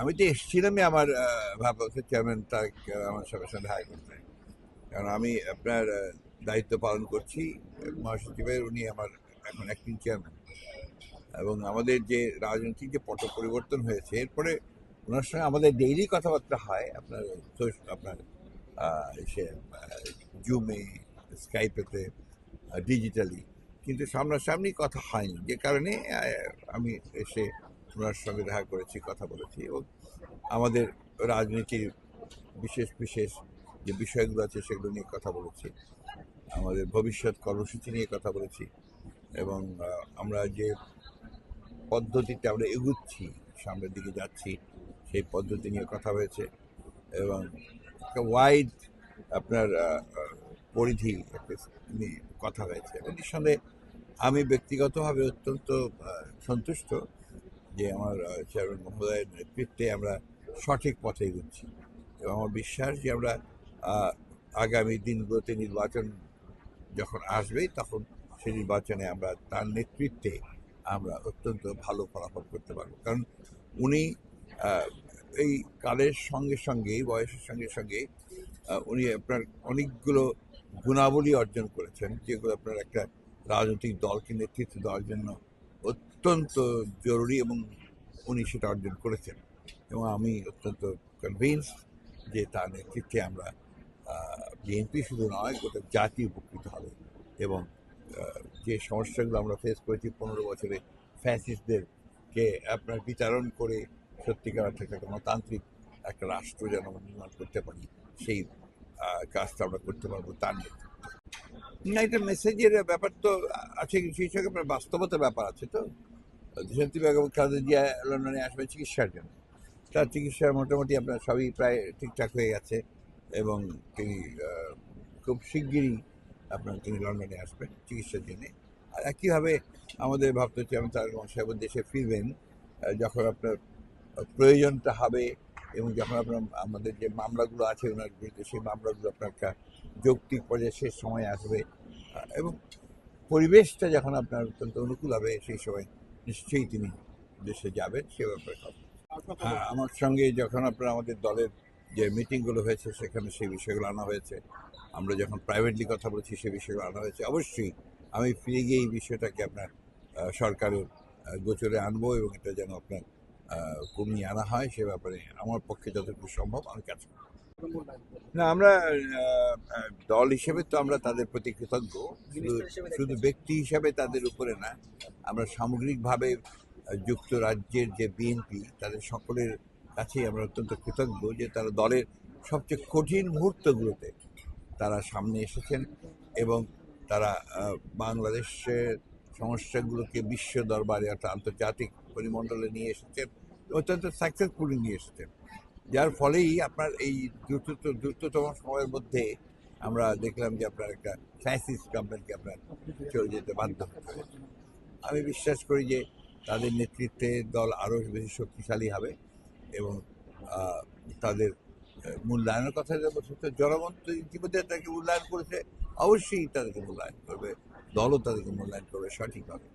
আমি তো এসেছিলামই আমার ভারপ্রাপ্ত চেয়ারম্যান তার আমার সঙ্গে সঙ্গে দেখা করতে। কারণ আমি আপনার দায়িত্ব পালন করছি, মহাসচিবের, উনি আমার এখন অ্যাক্টিং চেয়ারম্যান এবং আমাদের যে রাজনৈতিক যে পট পরিবর্তন হয়েছে, এরপরে ওনার সঙ্গে আমাদের ডেইলি কথাবার্তা হয়, আপনার আপনার সে জুমে স্কাইপেতে ডিজিটালি কিন্তু সামনাসামনি কথা হয়নি, যে কারণে আমি এসে ওনার সঙ্গে দেখা করেছি, কথা বলেছি এবং আমাদের রাজনীতির বিশেষ বিশেষ যে বিষয়গুলো আছে সেগুলো নিয়ে কথা বলেছি। আমাদের ভবিষ্যৎ কর্মসূচি নিয়ে কথা বলেছি এবং আমরা যে পদ্ধতিতে আমরা এগুচ্ছি, সামনের দিকে যাচ্ছি, সেই পদ্ধতি নিয়ে কথা হয়েছে এবং একটা ওয়াইড আপনার পরিধি নিয়ে কথা হয়েছে। এবং নিঃসন্দেহে আমি ব্যক্তিগতভাবে অত্যন্ত সন্তুষ্ট যে আমার চেয়ারম্যান মহোদয়ের নেতৃত্বে আমরা সঠিক পথে এগুচ্ছি। এবং আমার বিশ্বাস যে আমরা আগামী দিনগুলোতে নির্বাচন যখন আসবে, তখন সেই নির্বাচনে আমরা তার নেতৃত্বে আমরা অত্যন্ত ভালো ফলাফল করতে পারব। কারণ উনি এই কালের সঙ্গে সঙ্গে বয়সের সঙ্গে সঙ্গে উনি আপনার অনেকগুলো গুণাবলী অর্জন করেছেন, যেগুলো আপনার একটা রাজনৈতিক দলকে নেতৃত্ব দেওয়ার জন্য অত্যন্ত জরুরি এবং উনি সেটা অর্জন করেছেন। এবং আমি অত্যন্ত কনভিন্স যে তার নেতৃত্বে আমরা বিএনপি শুধু নয়, গোটা জাতি উপকৃত হবে। এবং যে সমস্যাগুলো আমরা ফেস করেছি পনেরো বছরে ফ্যাসিস্টদেরকে আপনার বিচারণ করে সত্যিকার অর্থে একটা গণতান্ত্রিক একটা রাষ্ট্র যেন নির্মাণ করতে পারি, সেই কাজটা আমরা করতে পারব তার নেতৃত্বে। না, এটা মেসেজের ব্যাপার তো আছে, সেই সঙ্গে আপনার বাস্তবতার ব্যাপার আছে তো। দেশান্তি বেগম খালেদা জিয়া লন্ডনে আসবে চিকিৎসার জন্য। তার চিকিৎসা মোটামুটি আপনার সবই প্রায় ঠিকঠাক হয়ে গেছে এবং তিনি খুব শিগগিরই আপনার তিনি লন্ডনে আসবেন চিকিৎসার জন্যে। আর একইভাবে আমাদের ভাবতে চেয়ারম্যান তার সাহেব দেশে ফিরবেন যখন আপনার প্রয়োজনটা হবে এবং যখন আপনার আমাদের যে মামলাগুলো আছে ওনার বিরুদ্ধে, সেই মামলাগুলো আপনার একটা যৌক্তিক পর্যায়ে শেষ সময় আসবে। এবং পরিবেশটা যখন আপনার অত্যন্ত অনুকূল হবে সেই সময় নিশ্চয়ই তিনি দেশে যাবেন সে ব্যাপারে কথা। হ্যাঁ, আমার সঙ্গে যখন আপনার আমাদের দলের যে মিটিংগুলো হয়েছে সেখানে সেই বিষয়গুলো আনা হয়েছে। আমরা যখন প্রাইভেটলি কথা বলছি সেই বিষয়গুলো আনা হয়েছে। অবশ্যই আমি ফিরে গিয়ে এই বিষয়টাকে আপনার সরকারের গোচরে আনব এবং এটা যেন আপনার কমিয়ে আনা হয় সে ব্যাপারে আমার পক্ষে যতটুকু সম্ভব আমি কাজ করব। না আমরা দল হিসেবে তো আমরা তাদের প্রতি কৃতজ্ঞ। শুধু শুধু ব্যক্তি হিসাবে তাদের উপরে না আমরা সামগ্রিকভাবে যুক্তরাজ্যের যে বিএনপি তাদের সকলের কাছেই আমরা অত্যন্ত কৃতজ্ঞ যে তারা দলের সবচেয়ে কঠিন মুহূর্তগুলোতে তারা সামনে এসেছেন এবং তারা বাংলাদেশের সমস্যাগুলোকে বিশ্ব দরবারে অর্থাৎ আন্তর্জাতিক পরিমণ্ডলে নিয়ে এসেছেন অত্যন্ত সাকসেসফুলি নিয়ে এসেছেন। যার ফলেই আপনার এই দ্রুত দ্রুততম সময়ের মধ্যে আমরা দেখলাম যে আপনার একটা ফ্যাসিস্ট গভর্নমেন্টকে আপনার চলে যেতে বাধ্য হতে হয়েছে আমি বিশ্বাস করি যে তাদের নেতৃত্বে দল আরও বেশি শক্তিশালী হবে এবং তাদের মূল্যায়নের কথা যে বলছে তো জনগণ তো ইতিমধ্যে তাকে মূল্যায়ন করেছে, অবশ্যই তাদেরকে মূল্যায়ন করবে, দলও তাদেরকে মূল্যায়ন করবে সঠিকভাবে।